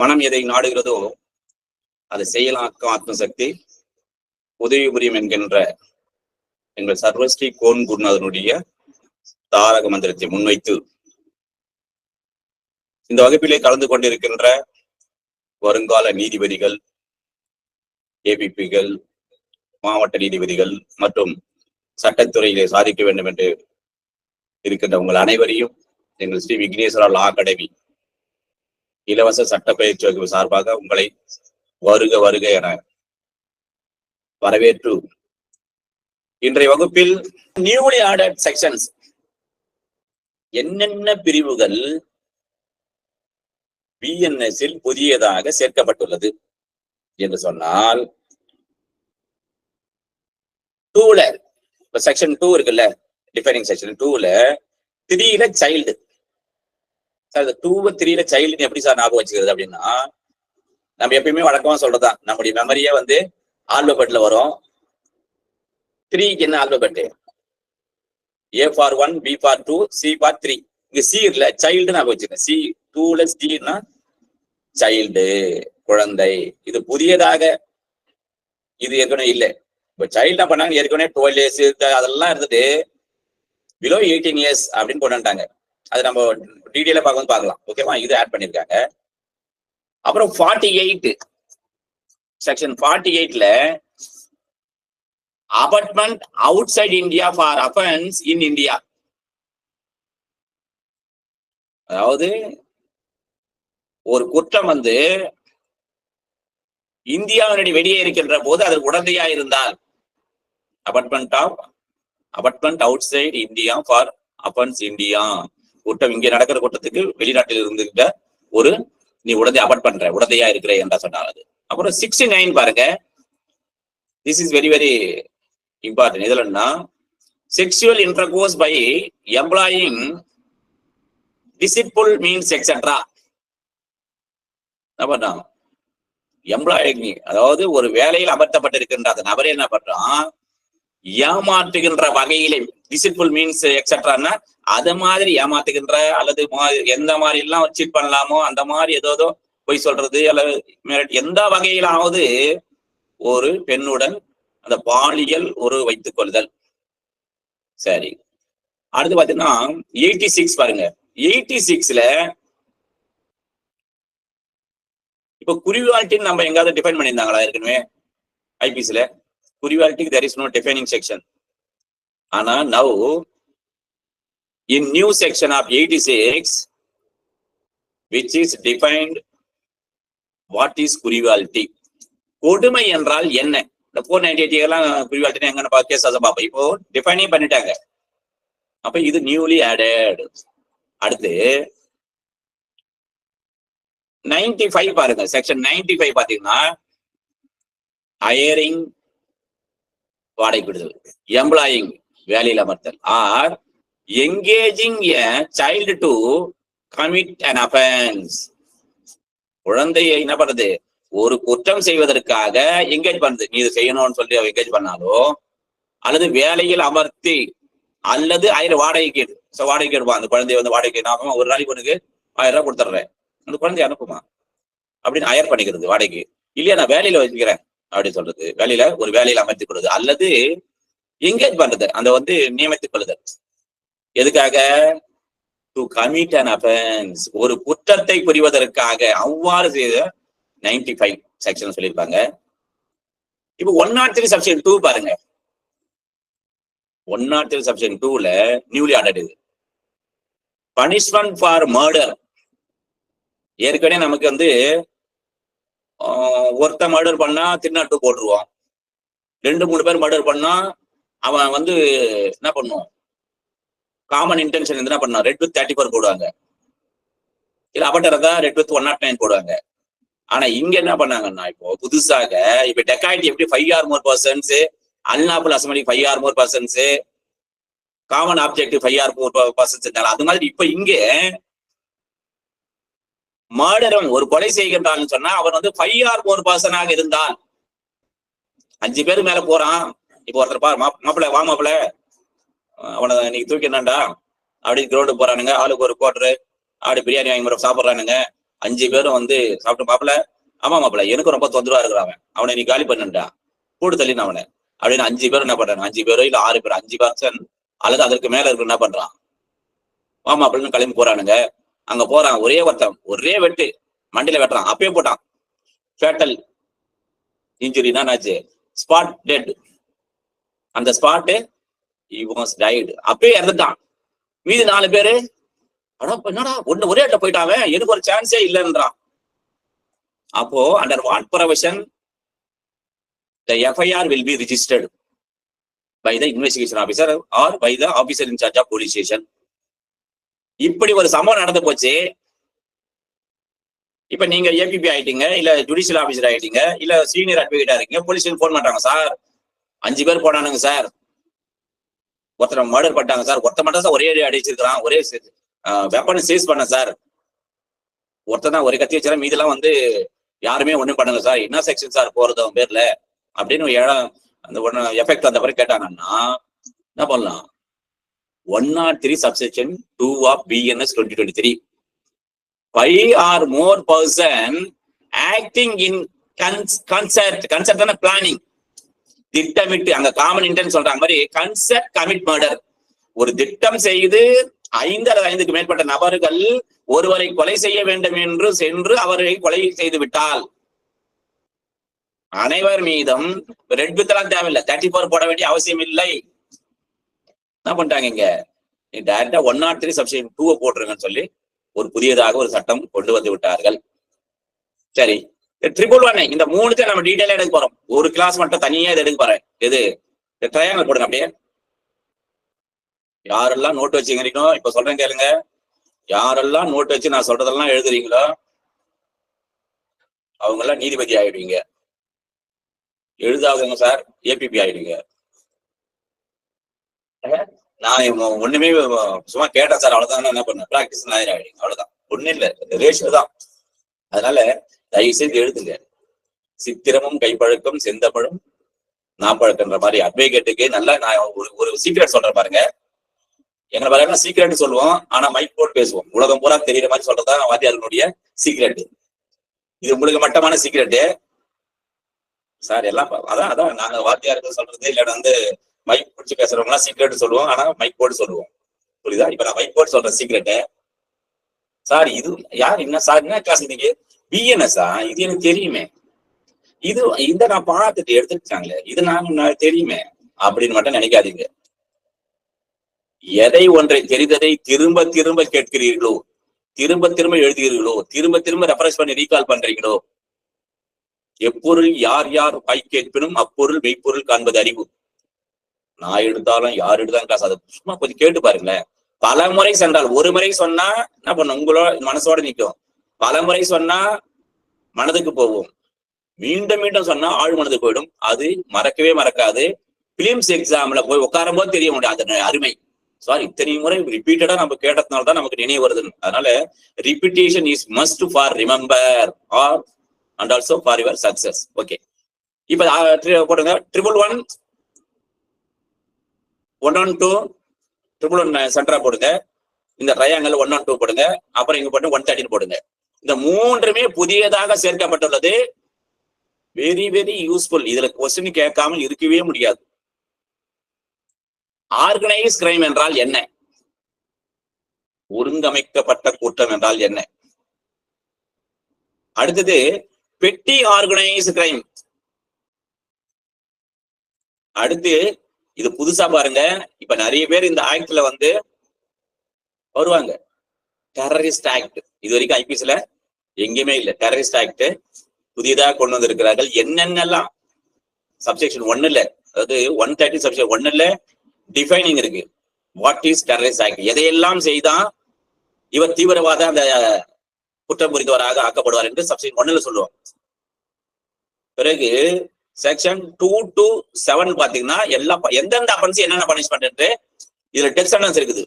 மனம் எதை நாடுகிறதோ அதை செயலாக்கும் ஆத்ம சக்தி உதவி புரியும் என்கின்ற எங்கள் சர்வஸ்ரீ கோன் குருநாதனுடைய தாரக மந்திரத்தை முன்வைத்து இந்த வகுப்பிலே கலந்து கொண்டிருக்கின்ற வருங்கால நீதிபதிகள் ஏபிபிகள் மாவட்ட நீதிபதிகள் மற்றும் சட்டத்துறையிலே சாதிக்க வேண்டும் என்று இருக்கின்ற உங்கள் அனைவரையும் எங்கள் ஸ்ரீ விக்னேஸ்வரா லா அகாடமி இலவச சட்ட பயிற்சி வகுப்பு சார்பாக உங்களை வருக வருக என வரவேற்று இன்றைய வகுப்பில் நியூலி ஆர்டர் செக்ஷன்ஸ் என்னென்ன பிரிவுகள் பிஎன்எஸ்இல் புதியதாக சேர்க்கப்பட்டுள்ளது என்று சொன்னால் டூல இப்ப செக்ஷன் டூ இருக்குல்ல டிஃபைனிங் செக்ஷன் டூல த்ரீல சைல்டு சார் இந்த டூ த்ரீல சைல்டுன்னு எப்படி சார் ஞாபகம் வச்சுக்கிறது அப்படின்னா நம்ம எப்பயுமே வழக்கமா சொல்றதுதான். நம்முடைய மெமரியே வந்து ஆல்பபெட்ல வரும். த்ரீக்கு என்ன alphabet A for one B for two C for three இங்க சி இல்ல சைல்டு ஞாபகம் வச்சுக்கேன் சி டூல சின்னா சைல்டு குழந்தை. இது புதியதாக இது ஏற்கனவே இல்லை. இப்ப சைல்டு பண்ணாங்க? ஏற்கனவே டுவெல் இயர்ஸ் அதெல்லாம் இருந்தது பிலோ எயிட்டீன் இயர்ஸ் அப்படின்னு கொண்டு வந்துட்டாங்க அது நம்ம டீட்டெயிலா பார்க்க பார்க்கலாம். ஓகேவா இது ஆட் பண்ணிருக்காங்க. அப்புறம் ஃபார்ட்டி எயிட் செக்ஷன் ஃபார்ட்டி எயிட்ல abetment outside India for offence in India அதாவது ஒரு குற்றம் வந்து இந்தியாவினுடைய வெளியே இருக்கின்ற போது அது உடந்தையா இருந்தால் abetment of abetment outside India for offence India கூட்டம் இங்கே நடக்கிற கூட்டத்துக்கு வெளிநாட்டில் இருந்துகிட்ட ஒரு நீ உடந்தை அவார்ட் பண்ற உடந்தையா இருக்கிற என்றா சொன்னார் அது. அப்புறம் சிக்ஸ்டி நைன் பாருங்க this is very very important இதுலன்னா sexual intercourse by employing deceitful means etcetera என்ன பண்றான் எம்ப்ளாயிங் அதாவது ஒரு வேலையில் அமர்த்தப்பட்டிருக்கின்ற அந்த நபர் என்ன பண்றான்? ஏமாற்றுகின்ற வகையிலே டிசிப்புல் மீன்ஸ் எக்ஸெட்ரான்னா அத மாதிரி ஏமாத்துகின்ற அல்லது எந்த மாதிரி எல்லாம் சீட் பண்ணலாமோ அந்த மாதிரி ஏதோ பொய் சொல்றது அல்லது எந்த வகையிலாவது ஒரு பெண்ணுடன் அந்த பாலியல் ஒரு வைத்துக் கொள்ளுதல். சரி. அடுத்து பாத்தீங்கன்னா எயிட்டி சிக்ஸ் பாருங்க. எயிட்டி சிக்ஸ்ல இப்ப குறிவால்ட்டின்னு நம்ம எங்காவது டிஃபைன் பண்ணியிருந்தாங்களா ஏற்கனவே? ஐபிசில குறிவால்ட்டிக்கு there is no defining section ஆனா now in new section of 86 which is defined what is cruelty கொடுமை என்றால் என்ன? இந்த ஃபோர் நைன்டி எயிட் எல்லாம் குரிவாலிட்டி எங்கன்னு கேஸ் பார்ப்போம். இப்போ டிஃபைனே பண்ணிட்டாங்க. அப்ப இது நியூலி ஆடட் அடுத்து நைன்டி ஃபைவ் பாருங்க. செக்ஷன் நைன்டி ஃபைவ் பாத்தீங்கன்னா ஹயரிங் வாடகை விடுதல் எம்ப்ளாயிங் வேலையில் அமர்த்தல் or engaging a child to commit an offence குழந்தையை என்ன பண்ணுது ஒரு குற்றம் செய்வதற்காக என்கேஜ் பண்ணுது நீ இது செய்யணும்னு சொல்லி என்கேஜ் பண்ணாலோ அல்லது வேலையில் அமர்த்தி அல்லது ஆயிரம் வாடகைக்கு ஸோ வாடகைக்கு எடுப்பான் அந்த குழந்தைய வந்து வாடகைக்கு நான் ஒரு நாளைக்கு உனக்கு ஆயிரம் ரூபாய் கொடுத்துட்றேன். அந்த குழந்தைய அனுப்புமா? அப்படின்னு அயர் பண்ணிக்கிறது வாடகைக்கு. இல்லையா நான் வேலையில வச்சுக்கிறேன். அப்படின்னு சொல்றது. வேலையில ஒரு வேலையில அமர்த்திக் கொள்வது அல்லது என்கேஜ் பண்றது. அந்த வந்து நியமித்துக் கொள்ளுதல். எதுக்காக? டு கமிட் அன் அஃபென்ஸ் ஒரு குற்றத்தை புரிவதற்காக. அவ்வாறு செய்த நைன்டி ஃபைவ் செக்ஷன் சொல்லியிருப்பாங்க. இப்போ one not three subsection two பாருங்க. ஒன் நாட் த்ரீ சப்ஷன் டூல நியூலி ஆர்டர் இது. பனிஷ்மெண்ட் ஃபார் மர்டர் ஏற்கனவே நமக்கு வந்து ஒருத்த மர்டர் பண்ணா திருநாட்டு போட்டுருவான். ரெண்டு மூணு பேர் மர்டர் பண்ணா அவன் வந்து என்ன பண்ணுவான்? காமன் இன்டென்ஷன் என்ன பண்ணா ரெட் வித் தேர்ட்டி ஃபோர் போடுவாங்க. இல்ல அவட்டர் தான் read with one not nine போடுவாங்க. ஆனா இங்க என்ன பண்ணாங்கன்னா இப்போ புதுசாக இப்ப டெக்காய்டி எப்படி five or more persons unlawful assembly five or more persons common object five or more persons அது மாதிரி இப்ப இங்கே மர்டரும் ஒரு கொலை செய்கின்றான்னு சொன்னா அவன் வந்து ஃபைவ் ஆர் போர் பர்சனாக இருந்தால் அஞ்சு பேர் மேல போறான். இப்போ ஒருத்தர் பாரு மாப்பிள்ள வா மாப்பிள்ள. அவனை இன்னைக்கு தூக்கினான்டா அப்படி கிரௌண்டு போறானுங்க. ஆளுக்கு ஒரு கோட்ரு அப்படி பிரியாணி வாங்கி முறை சாப்பிட்றானுங்க. அஞ்சு பேரும் வந்து சாப்பிட்டு மாப்பிள ஆமா மாப்பிள எனக்கு ரொம்ப தொந்தரவா இருக்கிறான் அவனை. நீ காலி பண்ணுடா கூடு தள்ளின அவனை. அப்படின்னு அஞ்சு பேரும் என்ன பண்றாங்க? அஞ்சு பேரோ இல்ல ஆறு பேர் அஞ்சு பர்சன் அல்லது அதற்கு மேல இருக்க என்ன பண்றான்? ஆமா அப்படின்னு கிளம்பி போறானுங்க. அங்க போறான் ஒரே ஒருத்தன் ஒரே வெட்டு மண்டியில வெட்டுறான் அப்பயே போட்டான். ஃபேட்டல் இன்ஜுரி தான் ஆச்சு ஸ்பாட் டெட் அந்த ஸ்பாட்டு வாஸ் டைடு அப்பயே இறந்துட்டான். மீதி நாலு பேரு என்னடா ஒண்ணு ஒரே இடத்துல போயிட்டாவே எனக்கு ஒரு சான்ஸே இல்லைன்றான். அப்போ under what provision the FIR will be registered by the investigation officer or by the officer in charge of police station இப்படி ஒரு சம்பவம் நடந்து போச்சு. இப்ப நீங்க ஏபிபி ஆயிட்டீங்க இல்ல ஜுடிஷியல் ஆபீசர் ஆயிட்டீங்க இல்ல சீனியர் அட்வொகேட்டா இருக்கீங்க போலீஸ் போன் பண்றாங்க சார் அஞ்சு பேர் போனானுங்க சார் ஒருத்தர் மர்டர் பண்ணிட்டாங்க சார் ஒருத்தர் மட்டும் சார் ஒரே அடிச்சிருக்கிறான் ஒரே வெப்பனை சீஸ் பண்ண சார் ஒருத்தர் தான் ஒரே கத்தி வச்சாரு மீதெல்லாம் வந்து யாருமே ஒண்ணும் பண்ணுங்க சார் என்ன செக்ஷன் சார் போறது அவன் பேர்ல? அப்படின்னு ஏழாம் அந்த ஒன்னு எஃபெக்ட் அந்த மாதிரி கேட்டாங்கன்னா என்ன பண்ணலாம்? One not three subsection two of BNS twenty twenty three five or more person acting in concert concert planning திட்டமிட்டு அங்க காமன் இன்டென்ட் சொல்றாங்க மாதிரி கன்செர்ட் கமிட் மர்டர் ஒரு திட்டம் செய்து ஐந்து அல்லது ஐந்துக்கு மேற்பட்ட நபர்கள் ஒருவரை கொலை செய்ய வேண்டும் என்று சென்று அவரை கொலை செய்து விட்டால் அனைவர் மீதும் ரெட் பித்தலாம் தேவையில்லை. தேர்ட்டி ஃபோர் போட வேண்டிய அவசியம் இல்லை. என்ன பண்ணிட்டாங்க இங்க? டைரக்டா ஒன் நாட் த்ரீ சப்ஷன் டூவை போட்டுருங்கன்னு சொல்லி ஒரு புதியதாக ஒரு சட்டம் கொண்டு வந்து விட்டார்கள். சரி ட்ரிபிள் ஒன் இந்த மூணுத்தை நம்ம டீட்டெயிலா எடுக்க போறோம். ஒரு கிளாஸ் மட்டும் தனியா இது எடுக்க போறேன். இது ட்ரையாங்கல் போடுங்க அப்படியே. யாரெல்லாம் நோட் வச்சுக்கிறீங்களோ இப்ப சொல்றேன் கேளுங்க. யாரெல்லாம் நோட் வச்சு நான் சொல்றதெல்லாம் எழுதுறீங்களோ அவங்க எல்லாம் நீதிபதி ஆயிடுவீங்க. எழுதாதவங்க சார் ஏபிபி ஆயிடுவீங்க. நான் ஒண்ணுமே சும்மா கேட்டேன் சார் அவ்வளவுதான். என்ன பண்ணேன்? பிராக்டிஸ் ஆயிடுங்க அவ்வளவுதான். ஒண்ணு இல்ல. ரேஷியோ தான். அதனால தயவு செய்து எழுதுங்க. சித்திரமும் கைப்பழக்கம் செந்தமிழும் நாப்பழக்கன்ற மாதிரி அட்வொகேட்டுக்கு நல்லா நான் ஒரு ஒரு சீக்ரெட் சொல்றேன் பாருங்க. எங்களை பாருங்க சீக்ரெட் சொல்லுவோம் ஆனா மைக் போட்டு பேசுவோம். உலகம் பூரா தெரியற மாதிரி சொல்றதுதான் வாத்தியார்களுடைய சீக்ரெட் இது உங்களுக்கு மட்டமான சீக்ரெட் சார் எல்லாம் அதான் அதான். நாங்க வாத்தியாருக்கு சொல்றது இல்ல வந்து மைக் பிடிச்சு பேசுறவங்க எல்லாம் சீக்ரெட் சொல்லுவோம். ஆனா மைக் போட்டு சொல்லுவோம். புரியுதா? இப்ப நான் மைக் போட்டு சொல்றேன் சீக்ரெட்டு சார் இது யார் என்ன சார் என்ன கிளாஸ் இன்னைக்கு? பிஎன்எஸ்ஆ இது எனக்கு தெரியுமே. இது இந்த நான் பாடத்திட்டு எடுத்துருக்காங்களே இது நான் நான் தெரியுமே. அப்படின்னு மட்டும் நினைக்காதீங்க. எதை ஒன்றை தெரிந்ததை திரும்ப திரும்ப கேட்கிறீர்களோ திரும்ப திரும்ப எழுதுகிறீர்களோ திரும்ப திரும்ப ரெஃபரன்ஸ் பண்ணி ரீகால் பண்றீங்களோ எப்பொருள் யார் யார் பை கேட்பினும் அப்பொருள் மெய்ப்பொருள் காண்பது அறிவு. நான் எடுத்தாலும் யார் எடுத்தாலும் காசு. அதை சும்மா கொஞ்சம் கேட்டு பாருங்களேன். பல முறை சென்றால் ஒரு முறை சொன்னா என்ன பண்ணும்? உங்களோட மனசோட நிற்கும் பல முறை சொன்னா மனதுக்கு போகும். மீண்டும் மீண்டும் சொன்னா ஆள் மனதுக்கு போயிடும். அது மறக்கவே மறக்காது. பிலிம்ஸ் எக்ஸாம்ல போய் உட்காரும் போது தெரிய முடியும் அதனுடைய அருமை. சாரி இத்தனை முறை ரிப்பீட்டடா நம்ம கேட்டதுனால தான் நமக்கு நினைவு வருது அதனால repetition is must for remember or and also for your success okay இப்ப போடுங்க triple one one one two triple one சென்டரா போடுங்க. இந்த ட்ரையாங்கல் ஒன் ஒன் டூ போடுங்க. அப்புறம் இங்க போட்டு ஒன் தேர்ட்டின் போடுங்க. இந்த மூன்றுமே புதியதாக சேர்க்கப்பட்டுள்ளது. வெரி வெரி யூஸ்ஃபுல் இதுல கொஸ்டின் கேட்காமல் இருக்கவே முடியாது. ஆர்கனைஸ் கிரைம் என்றால் என்ன? ஒருங்கமைக்கப்பட்ட கூட்டம் என்றால் என்ன? அடுத்தது பெட்டி ஆர்கனைஸ் கிரைம் அடுத்து இது புதுசா பாருங்க. இப்ப நிறைய பேர் இந்த ஆக்ட்ல வந்து வருவாங்க. டெரரிஸ்ட் ஆக்ட் இது வரைக்கும் ஐபிஎஸ்ல எங்கேயுமே இல்ல. டெரரிஸ்ட் ஆக்ட் புதியதாக கொண்டு வந்திருக்கிறார்கள். என்னென்னலாம்? சப்செக்ஷன் ஒன்னு இல்ல அதாவது ஒன் தேர்ட்டி சப்செக்ஷன் ஒன்னு இல்ல டிஃபைனிங் இருக்கு. வாட் இஸ் டெரரிஸ்ட் ஆக்ட் எதையெல்லாம் செய்தா இவர் தீவிரவாத அந்த குற்றம் புரிந்தவராக ஆக்கப்படுவார் என்று சப்செக்ஷன் ஒன்னுல சொல்லுவோம் பிறகு செக்ஷன் டூ டு செவன் பாத்தீங்கன்னா எல்லா எந்தெந்த அஃபென்ஸ் என்னென்ன பனிஷ்மெண்ட் இதுல டெத் இருக்குது.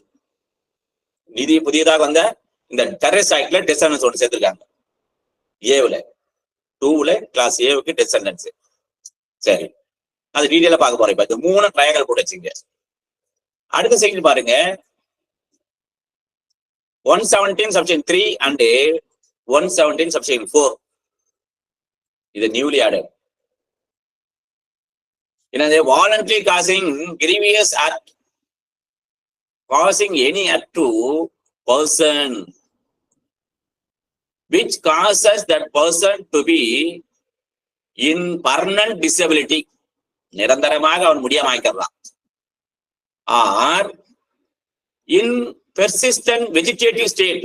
நிதி புதியதாக வந்த இந்த டெரரிஸ்ட் ஆக்ட்ல டெத் சென்டென்ஸ் ஒன்று சேர்த்திருக்காங்க. ஏவுல டூவுல கிளாஸ் ஏவுக்கு டெத் சென்டென்ஸ் சரி. அது டீடைலா பார்க்க போறோம் இப்ப. இந்த மூணு ட்ரையாங்கல் போட்டு வச்சுங்க. அடுத்த செக்ஷன் பாருங்க. One seventeen subsection three and one seventeen subsection four இது நியூலி ஆர்டர் என்னது? Voluntary causing grievous hurt causing any hurt to person which causes that person to be in permanent disability. நிரந்தரமாக அவன் முடியாமக்கிறான் or in persistent vegetative state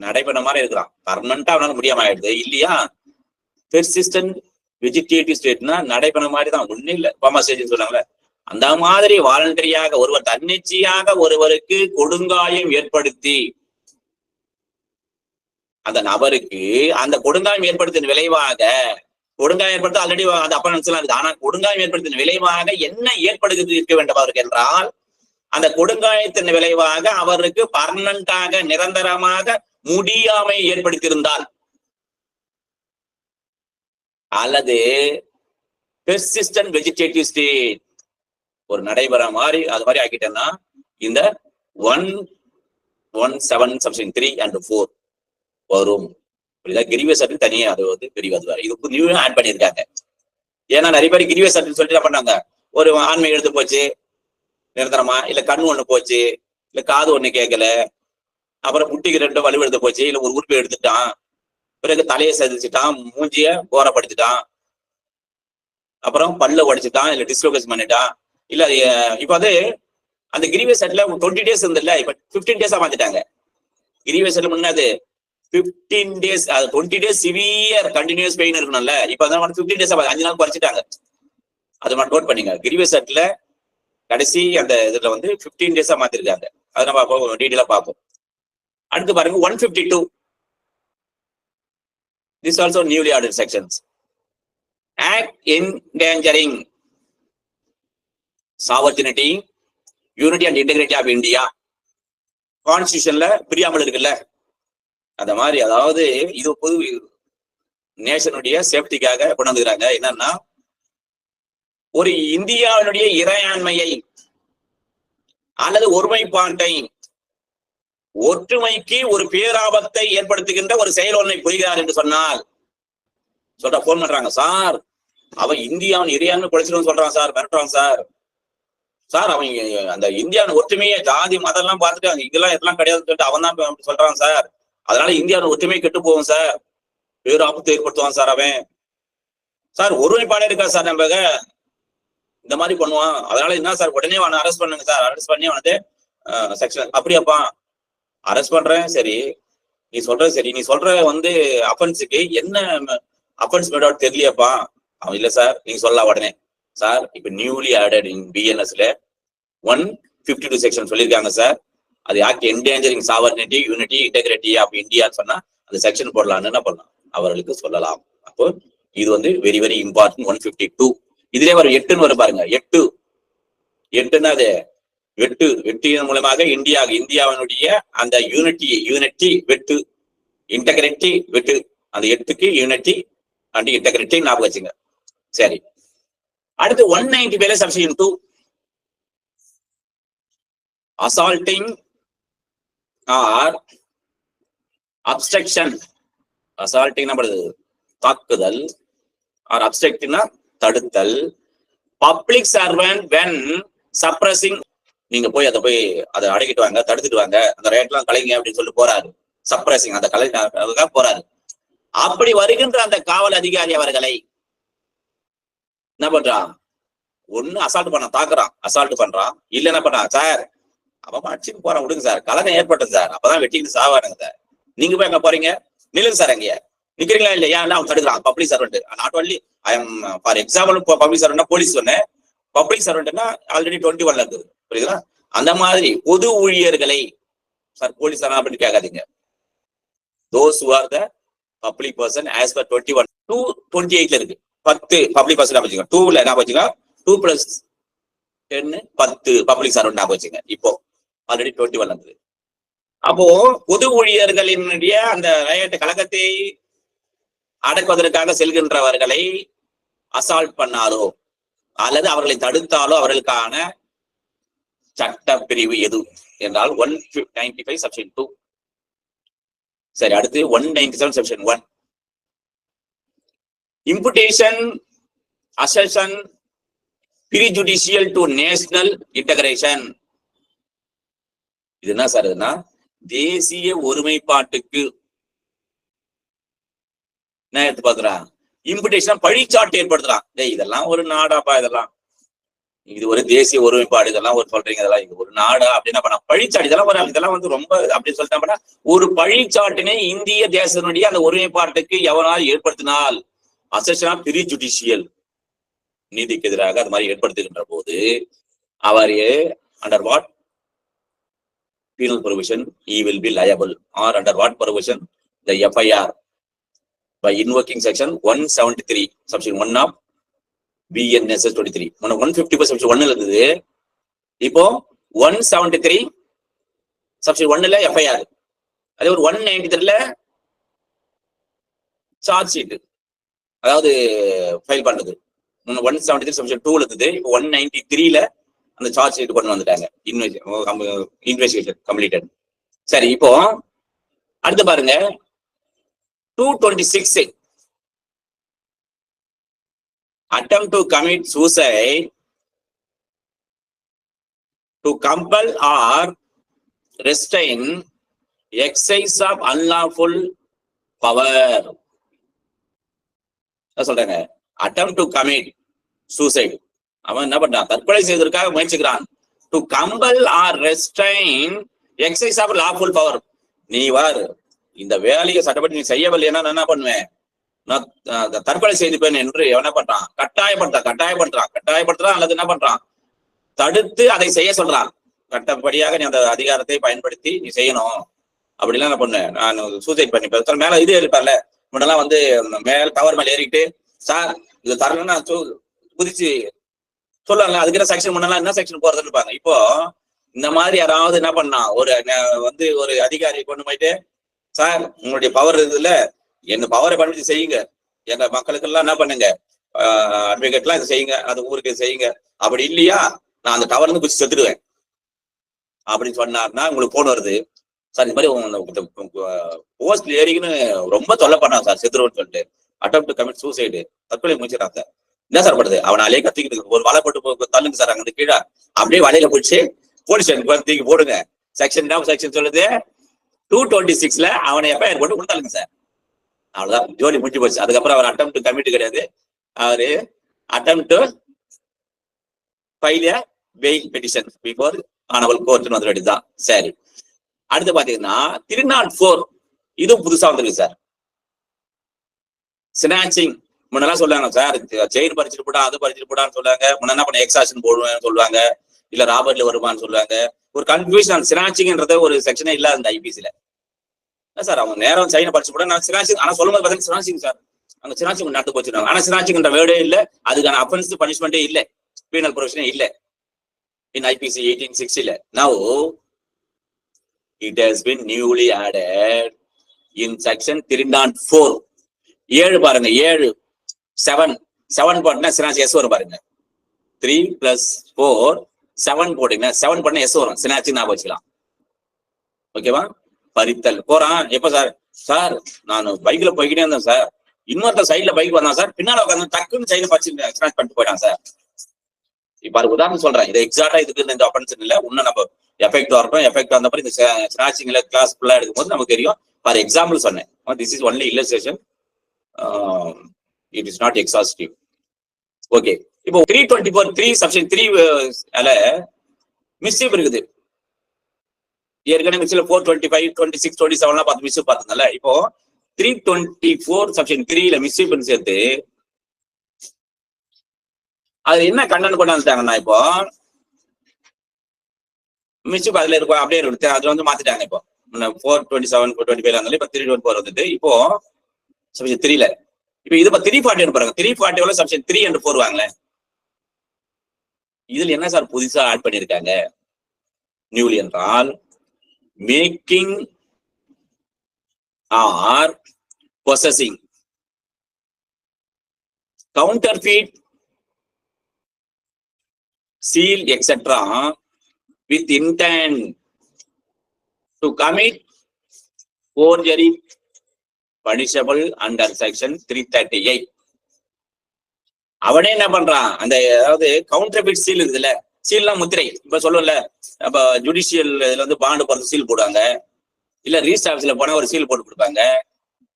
நடைபெற மாதிரி இருக்கிறான் பர்மனண்டா அவனால முடியாம இல்லையா? பெர்சிஸ்டன்ட் வெஜிடேட்டிவ் ஸ்டேட்னா நடைபெற மாதிரி தான் ஒண்ணும் இல்ல. பாமா ஸ்டேஜ் அந்த மாதிரி வாலண்டரியாக ஒருவர் தன்னிச்சையாக ஒருவருக்கு கொடுங்காயம் ஏற்படுத்தி அந்த நபருக்கு அந்த கொடுங்காயம் ஏற்படுத்தின விளைவாக கொடுங்காயம் ஏற்படுத்த ஆல்ரெடி அந்த அப்பனன்ஸ் எல்லாம் இருக்கு ஆனா கொடுங்காயம் ஏற்படுத்தின விளைவாக என்ன ஏற்படுகிறது இருக்க வேண்டும் அவருக்கு என்றால் அந்த கொடுங்காயத்தின் விளைவாக அவருக்கு பர்மனண்டாக நிரந்தரமாக முடியாமை ஏற்படுத்தியிருந்தால். அல்லது பெர்சிஸ்டன்ட் வெஜிடேட்டிவ் ஸ்டேட் ஒரு நடைபெற மாதிரி அது மாதிரி ஆக்கிட்டேன்னா இந்த one one seven something three and four வரும். புரியுதா? கிரிவியஸ் சர்டிஃபிகேட் தனியாக அது வந்து பிரிவு அது இதுக்கு நியூ ஆட் பண்ணியிருக்காங்க. ஏன்னா நிறைய பேர் கிரிவியஸ் சர்டிஃபிகேட் சொல்லிட்டு என்ன பண்ணாங்க? ஒரு ஆண்மை எழுத்து போச்சு நிரந்தரமா? இல்லை கண் ஒன்று போச்சு இல்லை காது ஒண்ணு கேட்கல அப்புறம் முட்டிக்கு ரெண்டு வலு போச்சு இல்லை ஒரு உறுப்பு எடுத்துட்டான் பிறகு தலையை சதிச்சுட்டான் மூஞ்சிய கோரப்படுத்திட்டான். அப்புறம் பல்ல உடைச்சிட்டான் இல்ல டிஸ்லோகேஸ் பண்ணிட்டான். இல்ல இப்ப வந்து அந்த கிரிவியஸ் செட்ல டுவெண்ட்டி டேஸ் இருந்ததுல இப்ப பிப்டீன் டேஸா மாத்திட்டாங்க. கிரிவியஸ் செட்ல முன்னாது பிப்டீன் டேஸ் அது twenty days severe continuous pain இருக்கணும்ல இப்ப அதான் பிப்டீன் டேஸ் அஞ்சு நாள் குறைச்சிட்டாங்க. அது மட்டும் நோட் பண்ணிங்க. கிரிவியஸ் செட்ல கடைசி அந்த இதுல வந்து பிப்டீன் டேஸா மாத்திருக்காங்க. அதை நம்ம டீட்டெயிலா பார்ப்போம். அடுத்து பாருங்க one fifty two this also newly added sections act endangering. Sovereignty, unity and integrity of India கான்ஸ்டியூஷன்ல பிரியாமல் இருக்குல்ல? அந்த மாதிரி அதாவது இது பொது நேஷனுடைய சேஃப்டிக்காக கொண்டு வந்துக்கிறாங்க என்னன்னா ஒரு இந்தியாவினுடைய இறையாண்மையை அல்லது ஒருமைப்பாட்டை ஒற்றுமைக்கு ஒரு பேராபத்தை ஏற்படுத்துகின்ற ஒரு செயல் ஒன்றை புரிகிறார் என்று சொன்னால் சொல்ற போன் பண்றாங்க. சார் அவன் இந்தியாவின் இறையாண்மை குறைச்சிடும் சொல்றான் சார் மிரட்டுறான் சார். சார் அவன் அந்த இந்தியாவின் ஒற்றுமையை ஜாதி மதம் எல்லாம் பார்த்துட்டு அங்க இதெல்லாம் எல்லாம் கிடையாதுன்னு சொல்லிட்டு அவன் தான் சொல்றான் சார். அதனால இந்தியாவின் ஒற்றுமை கெட்டு போகும் சார். பேராபத்து ஏற்படுத்துவான் சார் அவன். சார் ஒருமைப்பாடே இருக்கா சார் நம்ம இந்த மாதிரி பண்ணுவான். அதனால என்ன சார் உடனே அவனை அரெஸ்ட் பண்ணுங்க சார். அரெஸ்ட் பண்ணி அவனது செக்ஷன் அப்படியாப்பா. அரெஸ்ட் பண்றேன் சரி. நீ சொல்ற சரி. நீ சொல்ற வந்து அஃபென்ஸுக்கு என்ன அஃபென்ஸ் மெத்தட் தெரியலையாப்பா. அவன் இல்ல சார் நீங்க சொல்லலாம் உடனே. சார் இப்ப நியூலி ஆடட் இன் பிஎன்எஸ்ல ஒன் பிப்டி டூ செக்ஷன் சொல்லியிருக்காங்க சார் அது act endangering sovereignty unity integrity of இந்தியான்னு சொன்னா அந்த செக்ஷன் போடலான்னு என்ன பண்ணலாம்? அவர்களுக்கு சொல்லலாம். அப்போ இது வந்து very very important one fifty two இதுலயே வரும் எட்டுன்னு வரும் பாருங்க. எட்டு. எட்டுன்னா அது வெட்டு வெட்டியின் மூலமாக இந்தியா இந்தியாவினுடைய அந்த யூனிட்டி யூனிட்டி வெட்டு இன்டகிரிட்டி வெட்டு அந்த எட்டுக்கு யூனிட்டி அண்ட் இன்டகிரிட்டி ஞாபகம் வச்சுங்க. சரி. அடுத்து ஒன் நைன்டி பேல subsection two assaulting or obstruction assaulting நம்மளது தாக்குதல் ஆர் அப்ஸ்ட்ரக்டிவ்னா தடுத்தல். பப்ளிக் சர்வன் வென் சப்ரஸிங் நீங்க போய் அதை போய் அதை அடக்கிட்டு வாங்க தடுத்துட்டு வாங்க அந்த ரேட்லாம் கலைங்க அப்படின்னு சொல்லி போறாரு. சர்ப்ரைசிங் அந்த கலை போறாரு. அப்படி வருகின்ற அந்த காவல் அதிகாரி அவர்களை என்ன பண்றான்? ஒண்ணு அசால்ட் பண்ண தாக்குறான். அசால்ட் பண்றான். இல்ல என்ன பண்றான்? சார் அவன் அடிச்சுட்டு போறான் விடுங்க சார். கலகம் ஏற்பட்டது சார். அப்பதான் வெட்டிக்கிட்டு சாவானுங்க சார். நீங்க போய் அங்க போறீங்க? நில்லுங்க சார் அங்கேயே. நிக்கிறீங்களா இல்லையா? இல்ல அவன் தடுக்கிறான். Public servant not only I am for example public சர்வெண்ட்னா police சொன்னேன் பப்ளிக் சர்வெண்ட்னா ஆல்ரெடி டுவெண்ட்டி ஒன்ல இருக்குது புரியுதுங்களா அந்த மாதிரி பொது ஊழியர்களை சார் போலீஸ் அப்படின்னு கேட்காதீங்க. Those are the public person as per twenty one two twenty எயிட்ல இருக்கு. பத்து பப்ளிக் பர்சன் வச்சுக்கோங்க. டூல என்ன வச்சுக்கோங்க. டூ பிளஸ் டென்னு பத்து பப்ளிக் சர்வெண்ட் ஞாபகம் வச்சுங்க இப்போ ஆல்ரெடி டுவெண்ட்டி ஒன் இருந்தது அப்போ பொது ஊழியர்களினுடைய அந்த விளையாட்டு கழகத்தை அடக்குவதற்காக செல்கின்றவர்களை அசால்ட் பண்ணாலோ அல்லது அவர்களை தடுத்தாலோ அவர்களுக்கான சட்ட பிரிவு எது என்றால் one ninety five subsection two சரி அடுத்து one ninety seven subsection one imputation assertion prejudicial to national integration இது என்ன சார் இதுன்னா தேசிய ஒருமைப்பாட்டுக்கு. நான் எடுத்து பாக்குறான் இம்புடேஷன் பழிச்சாட்டு ஏற்படுத்துறான். இதெல்லாம் ஒரு நாடாப்பா இதெல்லாம். இது ஒரு தேசிய ஒருமைப்பாடு இதெல்லாம் ஒரு சொல்றீங்க இதெல்லாம் இது ஒரு நாடா அப்படின்னு பண்ண பழிச்சாட்டு இதெல்லாம் ஒரு இதெல்லாம் வந்து ரொம்ப அப்படின்னு சொல்லிட்டாங்கன்னா ஒரு பழிச்சாட்டினை இந்திய தேசத்தினுடைய அந்த ஒருமைப்பாட்டுக்கு எவனால் ஏற்படுத்தினால் அசஷனா பிரி ஜுடிஷியல் நீதிக்கு எதிராக அது மாதிரி ஏற்படுத்துகின்ற போது அவர் under what penal provision he will be liable or under what provision the FIR by the section one seventy three 173 section 1 BNSS twenty three முன்ன ஒன் ஃபிஃப்டி ஃபோர் சப்ஷன் ஒன்னுல இருந்தது. இப்போ ஒன் செவன்டி த்ரீ சப்ஷன் ஒன்னுல FIR அதே ஒரு one ninety த்ரீல charge sheet அதாவது file பண்ணது முன்ன ஒன் செவன்டி த்ரீ சப்ஷன் டூல இருந்தது. இப்போ ஒன் நைன்டி த்ரீல அந்த சார்ஜ் ஷீட் கொண்டு வந்துட்டாங்க. இன்வெஸ்ட் இன்வெஸ்டிகேஷன் கம்ப்ளீட்டட் சரி இப்போ அடுத்து பாருங்க. Two twenty six attempt to commit suicide to compel or restrain exercise of unlawful power. சொல்றாங்க. Attempt to commit suicide. அவன் என்ன பண்றான்? தற்கொலை செய்வதற்காக முயற்சிக்கிறான். To compel or restrain exercise of lawful power நீ வார். இந்த வேலையை சட்டப்படி நீ செய்யவில்லைன்னா நான் என்ன பண்ணுவேன்? நான் தற்கொலை செய்துப்பேன் என்று என்ன பண்றான். கட்டாயப்படுத்தான் கட்டாயப்படுத்துறான் கட்டாயப்படுத்துறான் அல்லது என்ன பண்றான்? தடுத்து அதை செய்ய சொல்றான். கட்டப்படியாக நீ அந்த அதிகாரத்தை பயன்படுத்தி நீ செய்யணும். அப்படிலாம் என்ன பண்ணு? நான் சூசைட் பண்ணி பேசுறேன் மேல இது இருப்பார்ல? முன்னெல்லாம் வந்து மேல டவர் மேல ஏறிக்கிட்டு சார் இது தரலன்னா குதிச்சு சொல்லல. அதுக்கு என்ன செக்ஷன் முன்னெல்லாம் என்ன செக்ஷன் போறதுன்னு இருப்பாங்க? இப்போ இந்த மாதிரி யாராவது என்ன பண்ணா? ஒரு வந்து ஒரு அதிகாரி கொண்டு போயிட்டு சார் உங்களுடைய பவர் இதுல என்ன பவரை பயன்படுத்தி செய்யுங்க. எங்க மக்களுக்கெல்லாம் என்ன பண்ணுங்க? அட்வொகேட்லாம் இதை செய்யுங்க. அது ஊருக்கு செய்யுங்க. அப்படி இல்லையா? நான் அந்த டவர்ல இருந்து குச்சி செத்துடுவேன். அப்படின்னு சொன்னார்னா உங்களுக்கு போன் வருது. சார் இந்த மாதிரி போஸ்ட்ல ஏறிக்கின்னு ரொம்ப தொல்லை பண்ணான் சார். செத்துருவேன்னு சொல்லிட்டு. அட்டம் டு கமிட் சூசைடு தற்கொலை முயற்சிறான் சார். என்ன சார் பண்ணுது அவன் அலையே கத்திக்கிட்டு ஒரு வலை போட்டு தள்ளுங்க சார். அங்க கீழே. அப்படியே வலையில பிடிச்சி போலீஸ் ஸ்டேஷன் தூக்கி போடுங்க. செக்ஷன் என்ன செக்ஷன் சொல்லுது? டூ டுவெண்ட்டி சிக்ஸ்ல அவனை எஃப்ஐஆர் போட்டு கொடுத்தாலுங்க சார். அவ்வளவுதான். ஜோலி முடிஞ்சு போச்சு. அதுக்கப்புறம் அவர் அட்டம் டு கமிட் கிடையாது. அவரு attempt to file bail petition before ஆனவல் கோர்ட்னு வந்து தான் சரி. அடுத்து பாத்தீங்கன்னா த்ரீ நாட் ஃபோர் இதுவும் புதுசா வந்திருக்கு சார் ஸ்னாச்சிங் முன்னெல்லாம் சொல்லுவாங்க சார் செயின் பறிச்சுட்டு போடா அது பறிச்சுட்டு போடான்னு சொல்லுவாங்க முன்ன என்ன பண்ண எக்ஸாஷன் போடுவேன்னு சொல்லுவாங்க. இல்ல ராபர்ட்ல வருமான்னு சொல்லுவாங்க. ஒரு கன்ஃபியூஷன் ஸ்னாச்சிங்ன்றத ஒரு செக்ஷனே இல்ல அந்த ஐபிசில சார் அவங்க நேரம் சைனை படிச்சு கூட நான் சினாச்சிங் ஆனா சொல்லும்போது பார்த்தீங்கன்னா சினாச்சிங் சார். அங்க சினாச்சிங் நடத்து போச்சுருவாங்க ஆனா சினாச்சிங்ன்ற வேர்டே இல்ல. அதுக்கான அஃபென்ஸ் பனிஷ்மெண்டே இல்ல. பீனல் ப்ரொவிஷனே இல்ல. In IPC eighteen சிக்ஸ்டில now it has been newly added in section three not four ஏழு பாருங்க ஏழு செவன் செவன் போட்டீங்கன்னா சினாச்சி எஸ் வரும் பாருங்க. த்ரீ பிளஸ் ஃபோர் செவன் போட்டீங்கன்னா செவன் பண்ண எஸ் வரும். சினாச்சி ஞாபகம் வச்சுக்கலாம். ஓகேவா பறித்தல். போறான். எப்ப சார் சார் நான் பைக்ல போய்கிட்டே இருந்தேன் சார் இன்னொருத்த சைடுல பைக் வந்தான் சார் பின்னால உட்காந்து டக்குன்னு சைட்ல பச்சு ஸ்கிராச் பண்ணிட்டு போயிட்டான் சார் இப்ப அது உதாரணம் சொல்றேன். இது எக்ஸாக்டா இதுக்கு இந்த ஆப்பன்ஸ் இல்ல. இன்னும் நம்ம எஃபெக்ட் வரட்டும் எஃபெக்ட் வந்த இந்த ஸ்கிராச்சிங்ல கிளாஸ் ஃபுல்லா எடுக்கும்போது நமக்கு தெரியும். ஃபார் எக்ஸாம்பிள் சொன்னேன். This is only illustration it is not exhaustive okay இப்போ three twenty four three subsection three mistake இருக்குது. ஏற்கனவே மிஸ்ல four twenty five twenty six twenty செவன்லாம் பார்த்து மிஸ் பார்த்ததுல இப்போ த்ரீ டுவெண்ட்டி ஃபோர் சப்ஷன் த்ரீல மிஸ்டேக் பண்ணி சேர்த்து அது என்ன கண்டன் கொண்டு வந்துட்டாங்கன்னா இப்போ மிஸ்டேக் அதுல இருக்கும் அப்படியே இருக்கு அதுல வந்து மாத்திட்டாங்க இப்போ. Four twenty seven four twenty five இருந்தாலும் இப்போ த்ரீ டுவெண்ட்டி ஃபோர் வந்துட்டு இப்போ சப்ஷன் த்ரீல இப்போ இது இப்போ த்ரீ ஃபார்ட்டி பாருங்க. த்ரீ ஃபார்ட்டி சப்ஷன் த்ரீ என்று ஃபோர் வாங்களேன் இதுல என்ன சார் புதுசா ஆட் பண்ணிருக்காங்க? நியூலி என்றால் making or possessing counterfeit seal etc with intent to commit forgery punishable under section three thirty eight அவனே என்ன பண்றான் அந்த அதாவது கவுண்டர்பிட் சீல் இருக்குதுல்ல சீல்லாம் முத்திரை. இப்ப சொல்லல அப்ப ஜுடிஷியல் இதுல வந்து பாண்டு போறது சீல் போடுவாங்க. இல்ல ரிஜிஸ்டர் ஆஃபீஸ்ல போனா ஒரு சீல் போட்டு கொடுப்பாங்க.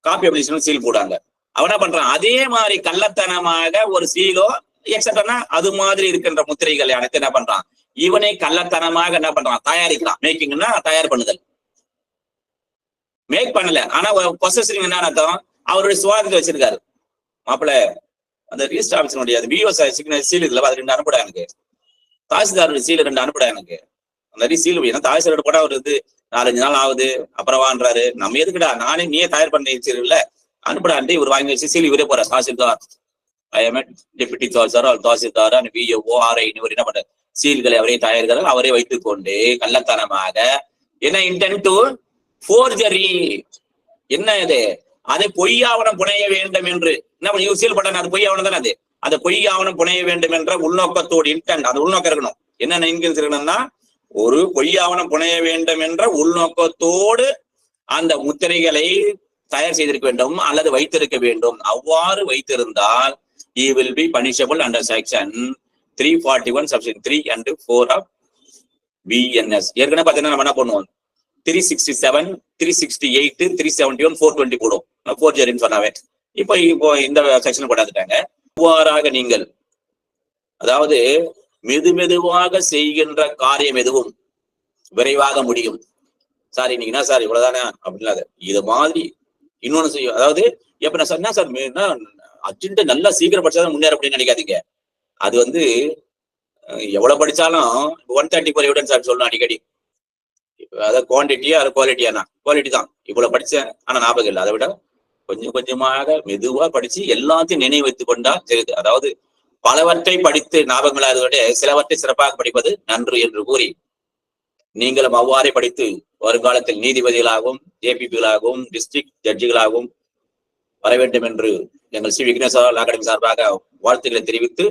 காப்பி அப்ளிகேஷன் சீல் போடுவாங்க. அவன் என்ன பண்றான்? அதே மாதிரி கள்ளத்தனமாக ஒரு சீலோ எக்ஸட்ரா அது மாதிரி இருக்கின்ற முத்திரைகள் அனைத்து என்ன பண்றான்? இவனே கள்ளத்தனமாக என்ன பண்றான்? தயாரிக்கிறான். மேக்கிங்னா தயார் பண்ணுதல். மேக் பண்ணல. ஆனா பொசசிங் என்ன அர்த்தம்? அவருடைய சுவாதத்தை வச்சிருக்காரு. மாப்பிள்ள அந்த ரிஜிஸ்டர் ஆஃபீஸினுடைய பிஓ சிக்னல் சீல் இதுல அது ரெண்டு அனுப்பிடா எனக்கு. தாசில்தாரோட சீல் ரெண்டு அனுப்பிடா எனக்கு. அந்த சீல் ஏன்னா தாசில்தாரோட போட்டா வருது. இது நாலஞ்சு நாள் ஆகுது. அப்புறமான்றாரு நம்ம எதுக்குடா? நானே நீயே தயார் பண்ண சீல் இல்ல அனுப்பிடான்ட்டு இவர் வாங்கி வச்சு சீல் இவரே போறார் tahsildar. I M A deputy tahsildar. Our tahsildar P O R I இவர் என்ன பண்ற சீல்களை அவரே தயாரிக்கிறார். அவரே வைத்துக் கொண்டு கள்ளத்தனமாக என்ன இன்டென்ட் டு ஃபோர்ஜரி என்ன இது? அதை பொய்யாவணம் புனைய வேண்டும் என்று. என்ன பண்ணி? சீல் பண்ண அது பொய்யாவணம் தானே அது? அந்த பொய்யாவணம் புனைய வேண்டும் என்ற உள்நோக்கத்தோடு இன்டென்ட் அந்த உள்நோக்கம் இருக்கணும். என்னென்ன இன்கின்ஸ் இருக்கணும்னா ஒரு பொய்யாவணம் புனைய வேண்டும் என்ற உள்நோக்கத்தோடு அந்த முத்திரைகளை தயார் செய்திருக்க வேண்டும் அல்லது வைத்திருக்க வேண்டும். அவ்வாறு வைத்திருந்தால் he will be punishable under section three forty one subsection three and four of BNS ஏற்கனவே பார்த்தீங்கன்னா நம்ம என்ன பண்ணுவோம்? Three sixty seven three sixty eight three seventy one four twenty போடும் ஃபோர் ஜெரின்னு சொன்னாவே. இப்போ இப்போ இந்த செக்ஷன் கொண்டாந்துட்டாங்க இவ்வாறாக நீங்கள். அதாவது மெது மெதுவாக செய்கின்ற காரியம் எதுவும் விரைவாக முடியும். சார் இன்னைக்கு என்ன சார் இவ்வளவுதானே? அப்படின்னாது இது மாதிரி இன்னொன்னு செய்யும் அதாவது எப்ப நான் சொன்னா சார் அர்ஜென்ட் நல்லா சீக்கிரம் படிச்சாதான் முன்னேற அப்படின்னு நினைக்காதீங்க. அது வந்து எவ்வளவு படிச்சாலும் one thirty four evidence sir சொல்லணும் அடிக்கடி. அதாவது குவான்டிட்டியா அது குவாலிட்டியானா குவாலிட்டி தான். இவ்வளவு படிச்சேன் ஆனா ஞாபகம் இல்லை. அதை விட கொஞ்சம் கொஞ்சமாக மெதுவா படிச்சு எல்லாத்தையும் நினைவு வைத்துக் கொண்டா தெரியுது அதாவது பலவற்றை படித்து ஞாபகம் இல்லாததை சிலவற்றை சிறப்பாக படிப்பது நன்று என்று கூறி நீங்களும் அவ்வாறே படித்து வருங்காலத்தில் நீதிபதிகளாகவும் ஏபிபிகளாகவும் டிஸ்ட்ரிக்ட் ஜட்ஜிகளாகவும் வர வேண்டும் என்று எங்கள் ஸ்ரீ விக்னேஸ்வரர் அகாடமி சார்பாக வாழ்த்துக்களை தெரிவித்து